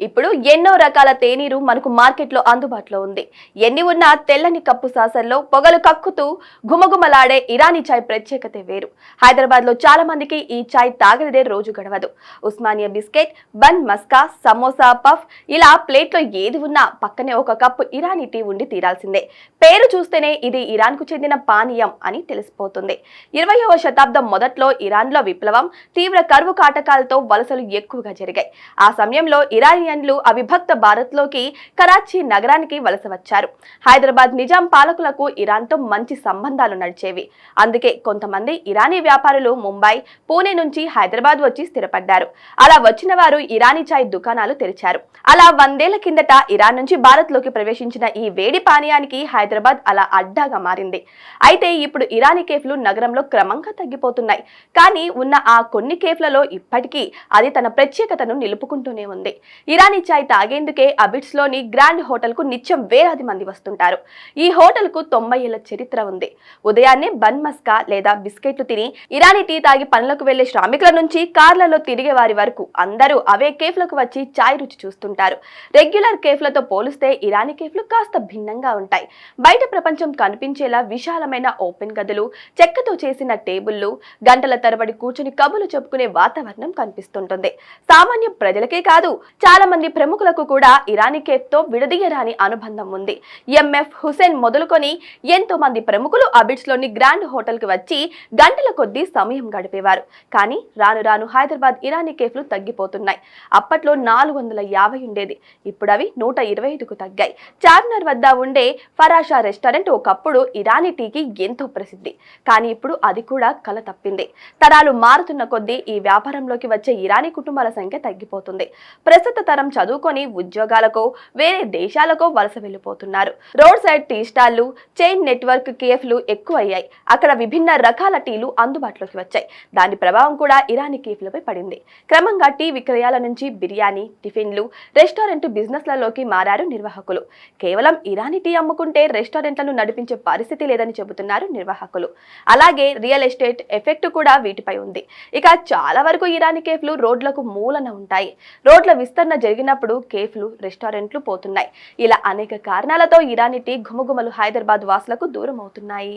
ఇప్పుడు ఎన్నో రకాల తేనీరు మనకు మార్కెట్లో అందుబాటులో ఉంది. ఎన్ని ఉన్నా తెల్లని కప్పు సాసల్లో పొగలు కక్కుతూ గుమగుమలాడే ఇరానీ చాయ్ ప్రత్యేకతే వేరు. హైదరాబాద్లో చాలా మందికి ఈ చాయ్ తాగనిదే రోజు గడవదు. Osmania biscuit bun maska samosa puff ఇలా ప్లేట్లో ఏది ఉన్నా పక్కనే ఒక కప్పు ఇరానీ టీ ఉండి తీరాల్సిందే. పేరు చూస్తేనే ఇది ఇరాన్కు చెందిన పానీయం అని తెలిసిపోతుంది. ఇరవయవ శతాబ్దం మొదట్లో ఇరాన్లో విప్లవం తీవ్ర కరువు కాటకాలతో వలసలు ఎక్కువగా జరిగాయి. ఆ సమయంలో ఇరానియన్లు అవిభక్త భారత్లోకి కరాచీ నగరానికి వలస వచ్చారు. హైదరాబాద్ నిజాం పాలకులకు ఇరాన్తో మంచి సంబంధాలు నడిచేవి. అందుకే కొంతమంది ఇరానీ వ్యాపారులు ముంబై పూణే నుంచి హైదరాబాద్ వచ్చి స్థిరపడ్డారు. అలా వచ్చిన వారు ఇరానీ చాయ్ దుకాణాలు తెరిచారు. అలా వందేళ్ళ కిందట ఇరాన్ నుంచి భారత్లోకి ప్రవేశించిన ఈ వేడి పానీయానికి హైదరాబాద్ అలా అడ్డాగా మారింది. అయితే ఇప్పుడు ఇరానీ కేఫ్లు నగరంలో క్రమంగా తగ్గిపోతున్నాయి. కానీ ఉన్న ఆ కొన్ని కేఫ్లలో ఇప్పటికీ అది తన ప్రత్యేకతను నిలుపుకుంటూనే ఉంది. ఇరానీ చాయ్ తాగేందుకే అబిట్స్లోని గ్రాండ్ హోటల్కు నిత్యం వేలాది మంది వస్తుంటారు. ఈ హోటల్కు తొంభై ఏళ్ళ చరిత్ర ఉంది. ఉదయాన్నే బన్ మస్కా లేదా బిస్కెట్లు తిని ఇరానీ టీ తాగి పనులకు వెళ్ళే శ్రామికుల నుంచి కార్లలో తిరిగే వారి వరకు అందరూ అవే కేఫ్లకు వచ్చి చాయ్ రుచి చూస్తుంటారు. రెగ్యులర్ కేఫ్లతో పోలిస్తే ఇరానీ కేఫ్లు కాస్త భిన్నంగా ఉంటాయి. బయట ప్రపంచం కనిపించేలా విశాలమైన ఓపెన్ గదులు చెక్కతో చేసిన టేబుల్లు గంటల తరబడి కూర్చుని కబులు చెప్పుకునే వాతావరణం కనిపిస్తుంటుంది. సామాన్య ప్రజలకే కాదు చాలా మంది ప్రముఖులకు కూడా ఇరానీ కేఫ్తో విడదీయరాని అనుబంధం ఉంది. ఎంఎఫ్ హుసేన్ మొదలుకొని ఎంతో మంది ప్రముఖులు అబిడ్స్లోని గ్రాండ్ హోటల్కి వచ్చి గంటల కొద్దీ సమయం గడిపేవారు. కానీ రాను రాను హైదరాబాద్ ఇరానీ కేఫ్లు తగ్గిపోతున్నాయి. అప్పట్లో నాలుగు వందల యాభై ఉండేది. ఇప్పుడు అవి నూట ఇరవై ఐదుకు తగ్గాయి. చార్మినార్ వద్ద ఉండే ఫరాషా రెస్టారెంట్ ఒకప్పుడు ఇరానీ టీకి ఎంతో ప్రసిద్ధి. కానీ ఇప్పుడు అది కూడా కల తప్పింది. తరాలు మారుతున్న కొద్దీ ఈ వ్యాపారంలోకి వచ్చే ఇరానీ కుటుంబాల సంఖ్య తగ్గిపోతుంది. ప్రస్తుత తరం చదువుకొని ఉద్యోగాలకో వేరే దేశాలకో వలస వెళ్ళిపోతున్నారు. రోడ్ సైడ్ టీ స్టాల్లు చైన్ నెట్వర్క్ కేఫ్లు ఎక్కువ అయ్యాయి అక్కడ విభిన్న రకాల టీలు అందుబాటులోకి వచ్చాయి. దాని ప్రభావం కూడా ఇరానీ కేఫ్లపై పడింది. క్రమంగా టీ విక్రయాల నుంచి బిర్యానీ టిఫిన్లు రెస్టారెంట్ బిజినెస్లలోకి మారారు నిర్వాహకులు. కేవలం ఇరానీ టీ అమ్ముకుంటే రెస్టారెంట్లను నడిపించే పరిస్థితి లేదని చెబుతున్నారు నిర్వాహకులు. అలాగే రియల్ ఎస్టేట్ ఎఫెక్ట్ కూడా వీటిపై ఉంది. ఇక చాలా వరకు ఇరానీ కేఫ్లు రోడ్లకు మూలన ఉంటాయి. రోడ్ల విస్తరణ జరిగినప్పుడు కేఫ్లు రెస్టారెంట్లు పోతున్నాయి. ఇలా అనేక కారణాలతో ఇరానీ టీ ఘుమఘుమలు హైదరాబాద్ వాసులకు దూరం అవుతున్నాయి